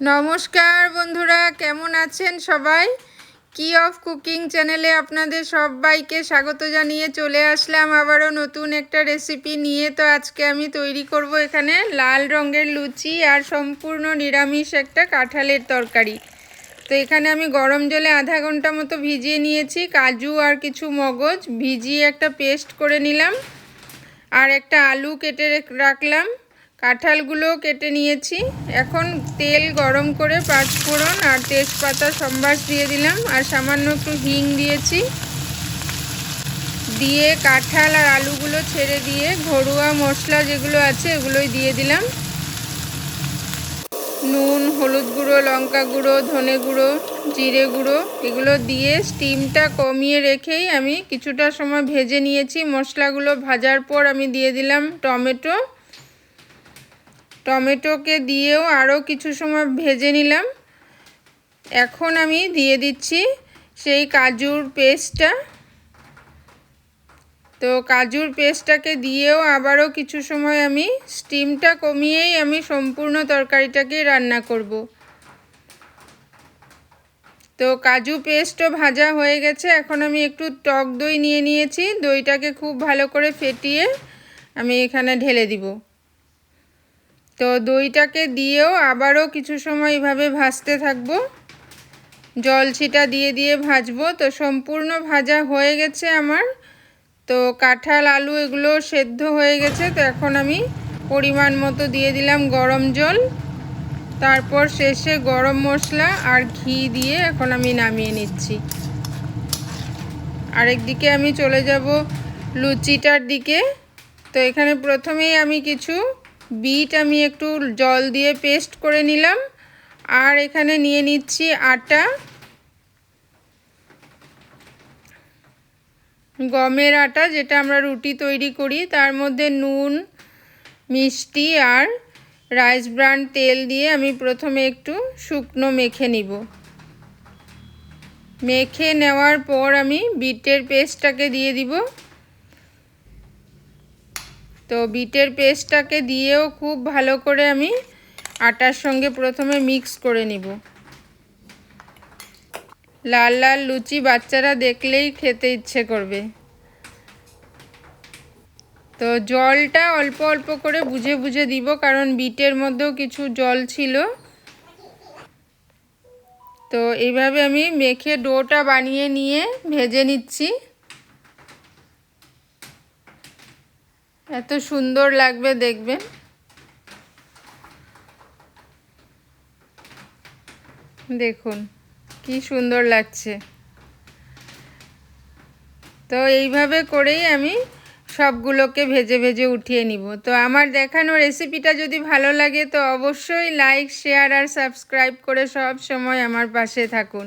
নমস্কার বন্ধুরা, কেমন আছেন সবাই? কি অফ কুকিং চ্যানেলে আপনাদের সবাইকে স্বাগত জানিয়ে চলে আসলাম আবারও নতুন একটা রেসিপি নিয়ে। তো আজকে আমি তৈরি করব এখানে লাল রঙের লুচি আর সম্পূর্ণ নিরামিষ একটা কাঁঠালের তরকারি। তো এখানে আমি গরম জলে আধা ঘণ্টা মতো ভিজিয়ে নিয়েছি, কাজু আর কিছু মগজ। ভিজিয়ে একটা পেস্ট করে নিলাম আর একটা আলু কেটে রাখলাম। কাঁঠালগুলো কেটে নিয়েছি। এখন তেল গরম করে পাঁচফোড়ন আর তেজপাতা সম্বাস দিয়ে দিলাম আর সামান্য একটু হিং দিয়েছি। দিয়ে কাঁঠাল আর আলুগুলো ছেড়ে দিয়ে ঘরোয়া মশলা যেগুলো আছে এগুলোই দিয়ে দিলাম। নুন, হলুদ গুঁড়ো, লঙ্কা গুঁড়ো, ধনে গুঁড়ো, জিরে গুঁড়ো এগুলো দিয়ে স্টিমটা কমিয়ে রেখেই আমি কিছুটা সময় ভেজে নিয়েছি। মশলাগুলো ভাজার পর আমি দিয়ে দিলাম টমেটো। টমেটোকে দিয়েও আরও কিছু সময় ভেজে নিলাম। এখন আমি দিয়ে দিচ্ছি সেই কাজুর পেস্টটা। তো কাজুর পেস্টটাকে দিয়েও আবারও কিছু সময় আমি স্টিমটা কমিয়েই আমি সম্পূর্ণ তরকারিটাকে রান্না করব। তো কাজু পেস্টও ভাজা হয়ে গেছে। এখন আমি একটু টক দই নিয়ে নিয়েছি। দইটাকে খুব ভালো করে ফেটিয়ে আমি এখানে ঢেলে দিব। তো দইটাকে দিয়েও আবারও কিছু সময় এভাবে ভাজতে থাকব। জল ছিটা দিয়ে দিয়ে ভাজবো। তো সম্পূর্ণ ভাজা হয়ে গেছে আমার। তো কাঁঠাল, আলু এগুলো সেদ্ধ হয়ে গেছে। তো এখন আমি পরিমাণ মতো দিয়ে দিলাম গরম জল। তারপর শেষে গরম মশলা আর ঘি দিয়ে এখন আমি নামিয়ে নিচ্ছি। আরেকদিকে আমি চলে যাব লুচিটার দিকে। তো এখানে প্রথমেই আমি কিছু বিট আমি একটু জল দিয়ে পেস্ট করে নিলাম। আর এখানে নিয়ে নিচ্ছি আটা। গমের আটা, যেটা আমরা রুটি তৈরি করি, তার মধ্যে নুন, মিষ্টি আর রাইস ব্রান তেল দিয়ে আমি প্রথমে একটু শুকনো মেখে নিব। মেখে নেওয়ার পর আমি বিটের পেস্টটাকে দিয়ে দিব। তো বিটের পেস্টটাকে দিয়েও খুব ভালো করে আমি আটার সঙ্গে প্রথমে মিক্স করে নিব। লাল লাল লুচি বাচ্চারা দেখলেই খেতে ইচ্ছে করবে। তো জলটা অল্প অল্প করে বুঝে বুঝে দিব কারণ বিটের মধ্যেও কিছু জল ছিল। তো এইভাবে আমি মেখে ডোটা বানিয়ে নিয়ে ভেজে নিচ্ছি। এত সুন্দর লাগবে দেখবেন। দেখুন, কি সুন্দর লাগছে। তো এইভাবে করেই আমি সবগুলোকে ভেজে ভেজে উঠিয়ে নিব। তো আমার দেখানো রেসিপিটা যদি ভালো লাগে, তো অবশ্যই লাইক শেয়ার আর সাবস্ক্রাইব করে সব সময় আমার পাশে থাকুন।